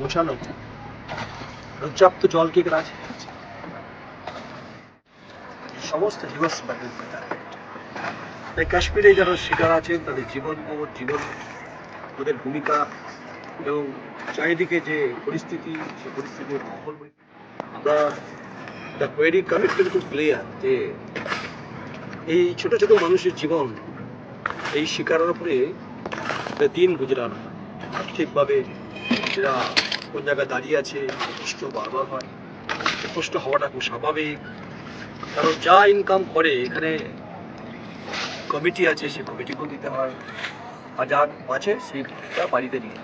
মোছানো পর্যাপ্ত জলকে রাজি রেখেছে। সমস্ত ব্যাটেল তাই কাশ্মীরে যারা শিকার আছেন তাদের জীবন ও জীবন ওদের ভূমিকা এবং চারিদিকে যে পরিস্থিতি, সে পরিস্থিতির মহল আমরা the very connected to player যে এই ছোট ছোট মানুষের জীবন, এই শিকারের উপরে দিন গুজরানো ঠিকভাবে এরা কোন জায়গায় দাঁড়িয়ে আছে, কষ্ট বারবার হয়। কষ্ট হওয়াটা খুব স্বাভাবিক। কারণ যা ইনকাম করে, এখানে কমিটি আছে সেই কমিটিকেও দিতে হয়। আর যা আছে সেইটা বাড়িতে নিয়ে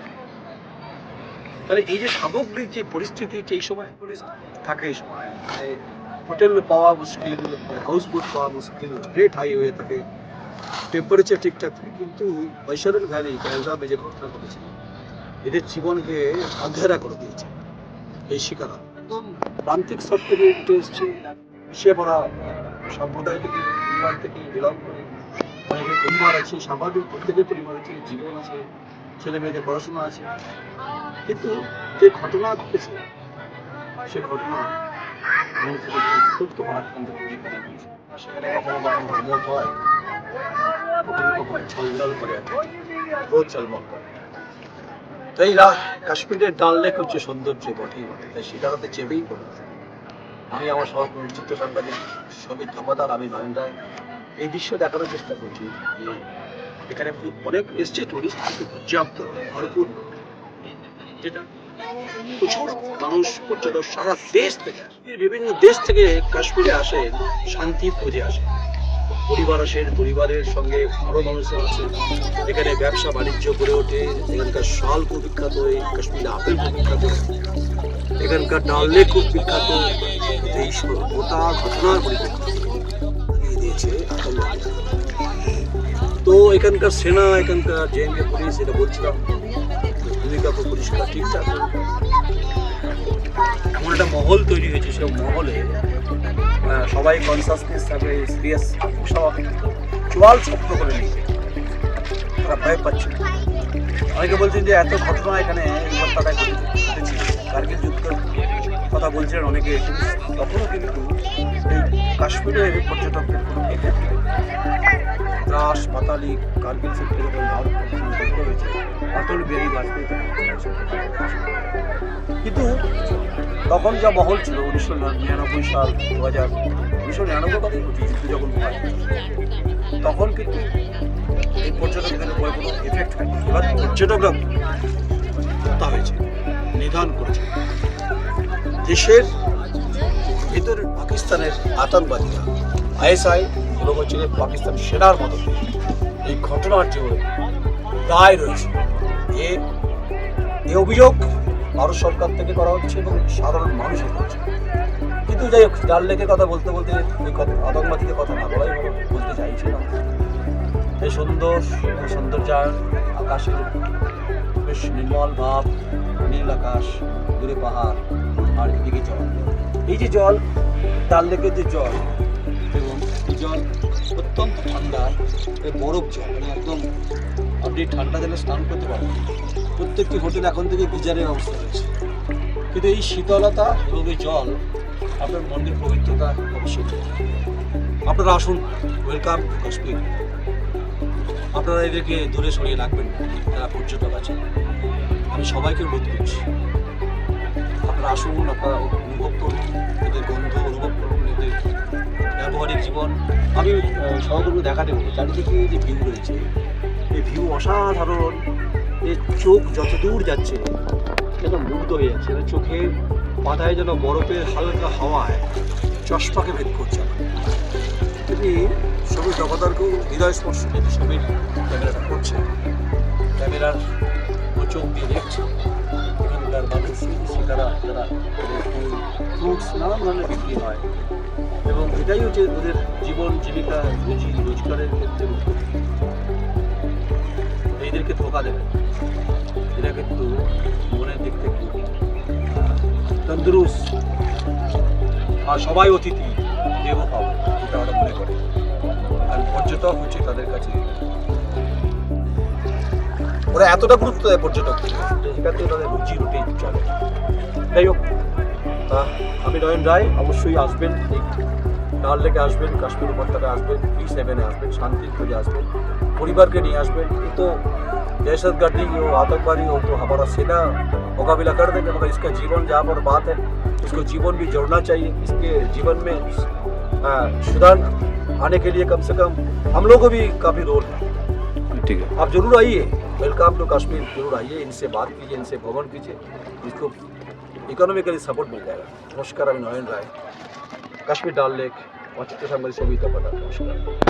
তাহলে এই যে সামগ্রিক যে পরিস্থিতি এই সময় থাকে এই সময়। মানে হোটেল পাওয়া মুশকিল হাউস বোট পাওয়া মুশকিল রেট হাই হয়ে থাকে। টেম্পারেচার ঠিকঠাক থাকে, কিন্তু বৈশালের ভ্যালি পেহেলগামে যে ঘটনা ঘটেছে। এদের জীবনকে আন্ধেরা করে দিয়েছে। এই শিকারা। একদম প্রান্তিক স্তর থেকে উঠে এসছে সে পড়া সম্প্রদায় থেকে, পরিবার থেকে বিলং করে। অনেকের পরিবার আছে স্বাভাবিক প্রত্যেকের পরিবার আছে, জীবন আছে ছেলে মেয়েদের পড়াশোনা আছে। কিন্তু যে ঘটনা ঘটেছে, সে ঘটনা। সেখানে কখনো কখনো ধর্ম হয় কখনো কখনো ছলছল করে রোজ চলমল করে তাই কাশ্মীরের ডাল লেক হচ্ছে সৌন্দর্য বটেই বটে, তাই সেটাতে চেপেই পড়ে আমি আমার সহপরিচিত সাংবাদিক সমিত ধমাদার আমি নয়ন রায়। এই দৃশ্য দেখানোর চেষ্টা করছি। এখানে অনেক এসছে টুরিস্ট কিন্তু পর্যাপ্ত ভরপুর যেটা প্রচুর মানুষ, পর্যটক সারা দেশ থেকে। বিভিন্ন দেশ থেকে কাশ্মীরে আসে, শান্তি খোঁজে আসে। পরিবার আসে, পরিবারের সঙ্গে আরও মানুষের আসে। এখানে ব্যবসা বাণিজ্য গড়ে ওঠে, এখানকার শাল খুব বিখ্যাত এই কাশ্মীরে আপেল খুব বিখ্যাত এখানকার ডাল লেক খুব বিখ্যাত। এই সব- গোটা ঘটনার পরিপ্রেক্ষিতে দিয়েছে তো এখানকার সেনা, এখানকার জেএনকে পুলিশ, এটা বলছিলাম। ভূমিকা খুব পরিষ্কার, ঠিকঠাক। এমন একটা মহল তৈরি হয়েছে সে মহলে সবাই কনসাসনেস থাকে সিরিয়াস সব চোয়াল শক্ত করে নিচ্ছে তারা ভয় পাচ্ছে। অনেকে বলছেন যে এত ঘটনা এখানে ঘটেছে ঘটেছে। কার্গিল যুদ্ধ কথা বলছিলেন অনেকে। তখনও কিন্তু এই কাশ্মীরের পর্যটকদের কোনো দ্রাস পাতালি, কার্গিল সেক্টরে যখন ভারত যুদ্ধ হয়েছে। অটল বিহারী বাজপেয়ী কিন্তু তখন যা মহল ছিল উনিশশো নিরানব্বই সাল দু হাজার উনিশশো নিরানব্বই কথা যুদ্ধ যখন হয় তখন কিন্তু এই পর্যটকদের উপরে কোনো এফেক্ট হয়নি। এবার পর্যটকরা হত্যা হয়েছে, নিধন করেছে। দেশের ভিতরে পাকিস্তানের আতঙ্কবাদীরা, আইএসআই হচ্ছে যে পাকিস্তান সেনার মতো। এই ঘটনার যে দায় রয়েছে, এ এ অভিযোগ ভারত সরকার থেকে করা হচ্ছে এবং সাধারণ মানুষের করছে কিন্তু যাই হোক ডাল লেকের কথা বলতে বলতে কথা আতঙ্কবাদীদের কথা না বলাই বলতে চাইছি না। এই সুন্দর সৌন্দর্যায়ন আকাশের বেশ নির্মল ভাব, নীল আকাশ, দূরে পাহাড়, আর এদিকে জল। এই যে জল ডাল লেকের যে জল জল অত্যন্ত ঠান্ডা বরফ জল মানে একদম আপনি ঠান্ডা জলে স্নান করতে পারবেন প্রত্যেকটি হোটেল এখন থেকে গিজারের ব্যবস্থা রয়েছে। কিন্তু এই শীতলতা এবং এই জল আপনার মন্দির পবিত্রতা অবশ্যই আপনারা আসুন, ওয়েলকাম কাশ্মীর আপনারা এদেরকে দূরে সরিয়ে রাখবেন যারা পর্যটক আছে। আমি সবাইকে অনুরোধ করছি। আপনারা আসুন, আপনারা অনুভব করুন। জীবন, আমি সহকর্মী দেখা দেবো চারিদিকে যে ভিউ রয়েছে এই ভিউ অসাধারণ। এই চোখ যত দূর যাচ্ছে যেন মুগ্ধ হয়ে যাচ্ছে। চোখের মাথায় যেন বরফের হালকা হাওয়ায় চশমাকে ভেদ করছে তিনি ছবি জগদারকেও হৃদয় স্পর্শ কিন্তু ছবির ক্যামেরাটা করছে। ক্যামেরার ও চোখ দিয়ে দেখছে। এখানকার মানুষ সেখানে যারা ফ্রুটস নানান ধরনের বিক্রি হয়। এটাই হচ্ছে ওদের জীবন, জীবিকা, রুজি, রোজগারের ক্ষেত্রে। এইদেরকে ধোকা দেবে। এরা কিন্তু মনের দিক থেকে তন্দুরুস আর সবাই অতিথি দেব পাবে, এটা ওরা মনে করে। আর পর্যটক হচ্ছে তাদের কাছে। ওরা এতটা গুরুত্ব দেয় পর্যটক। যে সেখান থেকে তাদের রুজি রুটি চলে। যাই হোক আমি নয়ন রায়, অবশ্যই আসবেন। এই ডাল লেকে আসবেন কাশ্মীর উপত্যকায় আসবেন পি সেভেনে আসবেন শান্তির খোঁজে আসবেন পরিবারকে নিয়ে আসবেন ये तो दहशत गर्दी हो आतंकवादी हो तो हमारा सेना मुकाबला कर देंगे मगर इसका जीवन जहाँ पर बात है इसको जीवन भी जोड़ना चाहिए इसके जीवन में आ, सुधार आने के लिए कम से कम हम लोगों को भी काफ़ी रोल है ठीक है आप जरूर आइए वेलकम टू कश्मीर जरूर आइए इनसे बात कीजिए इनसे भ्रमण कीजिए इसको इकोनॉमिकली सपोर्ट मिल जाएगा नमस्कार अभी नयन राय काश्मीर डाल लेक আমার চিত্র সাংবাদিক সবিতা পাঠা নমস্কার